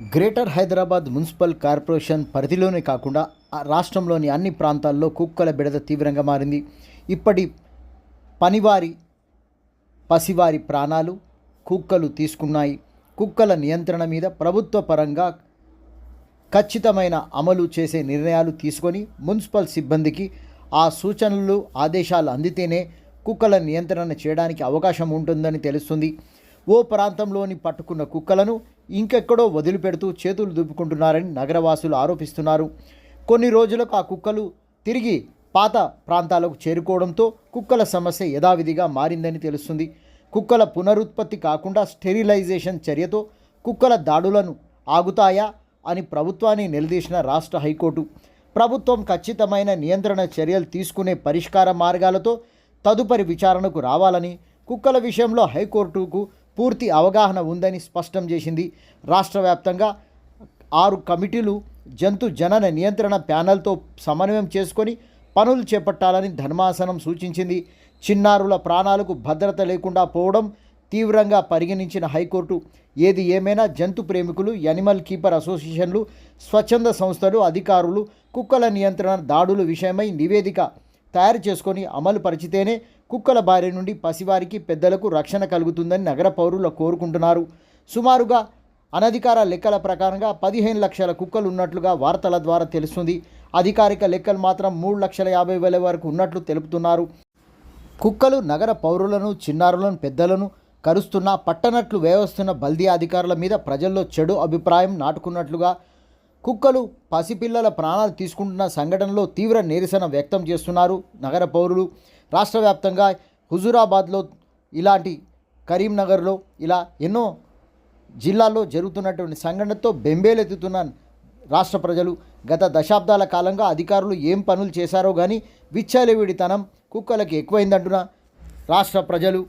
Greater Hyderabad municipal corporation పరిధిలోనే కాకుండా ఆ రాష్ట్రంలోని అన్ని ప్రాంతాల్లో కుక్కల బిడద తీవ్రంగా మారింది. ఇప్పటి పనివారి పసివారి ప్రాణాలు కుక్కలు తీసుకున్నాయి. కుక్కల నియంత్రణ మీద ప్రభుత్వ పరంగా ఖచ్చితమైన అమలు చేసే నిర్ణయాలు తీసుకొని మున్సిపల్ సిబ్బందికి ఆ సూచనలు ఆదేశాలు అందితేనే కుక్కల నియంత్రణ చేయడానికి అవకాశం ఉంటుందని తెలుస్తుంది. ఓ ప్రాంతంలోని పట్టుకున్న కుక్కలను ఇంకెక్కడో వదిలిపెడుతూ చేతులు దుబ్బుకుంటున్నారని నగరవాసులు ఆరోపిస్తున్నారు. కొన్ని రోజులకు ఆ కుక్కలు తిరిగి పాత ప్రాంతాలకు చేరుకోవడంతో కుక్కల సమస్య యథావిధిగా మారిందని తెలుస్తుంది. కుక్కల పునరుత్పత్తి కాకుండా స్టెరిలైజేషన్ చర్యతో కుక్కల దాడులను ఆగుతాయా అని ప్రభుత్వాన్ని నిలదీసిన రాష్ట్ర హైకోర్టు. ప్రభుత్వం ఖచ్చితమైన నియంత్రణ చర్యలు తీసుకునే పరిష్కార మార్గాలతో తదుపరి విచారణకు రావాలని కుక్కల విషయంలో హైకోర్టుకు పూర్తి అవగాహన ఉందని స్పష్టం చేసింది. రాష్ట్ర వ్యాప్తంగా ఆరు కమిటీలు జంతు జనన నియంత్రణ ప్యానెల్తో సమన్వయం చేసుకొని పనులు చేపట్టాలని ధర్మాసనం సూచించింది. చిన్నారుల ప్రాణాలకు భద్రత లేకుండా పోవడం తీవ్రంగా పరిగణించిన హైకోర్టు. ఏది ఏమైనా జంతు ప్రేమికులు యానిమల్ కీపర్ అసోసియేషన్లు స్వచ్ఛంద సంస్థలు అధికారులు కుక్కల నియంత్రణ దాడుల విషయమై నివేదిక తయారు చేసుకొని అమలు పరిచితేనే కుక్కల బారి నుండి పసివారికి పెద్దలకు రక్షణ కలుగుతుందని నగర పౌరులు కోరుకుంటున్నారు. సుమారుగా అనధికార లెక్కల ప్రకారంగా పదిహేను లక్షల కుక్కలు ఉన్నట్లుగా వార్తల ద్వారా తెలుస్తుంది. అధికారిక లెక్కలు మాత్రం మూడు లక్షల యాభై వేల వరకు ఉన్నట్లు తెలుపుతున్నారు. కుక్కలు నగర పౌరులను చిన్నారులను పెద్దలను కరుస్తున్న పట్టనట్లు వేవస్తున్న బల్దీ అధికారుల మీద ప్రజల్లో చెడు అభిప్రాయం నాటుకున్నట్లుగా కుక్కలు పసిపిల్లల ప్రాణాలు తీసుకుంటున్న సంఘటనలో తీవ్ర నిరసన వ్యక్తం చేస్తున్నారు నగర పౌరులు. రాష్ట్ర వ్యాప్తంగా హుజూరాబాద్లో ఇలాంటి కరీంనగర్లో ఇలా ఎన్నో జిల్లాల్లో జరుగుతున్నటువంటి సంఘటనతో బెంబేలెత్తుతున్న రాష్ట్ర ప్రజలు గత దశాబ్దాల కాలంగా అధికారులు ఏం పనులు చేశారో కానీ విచ్చలవిడితనం కుక్కలకి ఎక్కువైందంటున్న రాష్ట్ర ప్రజలు.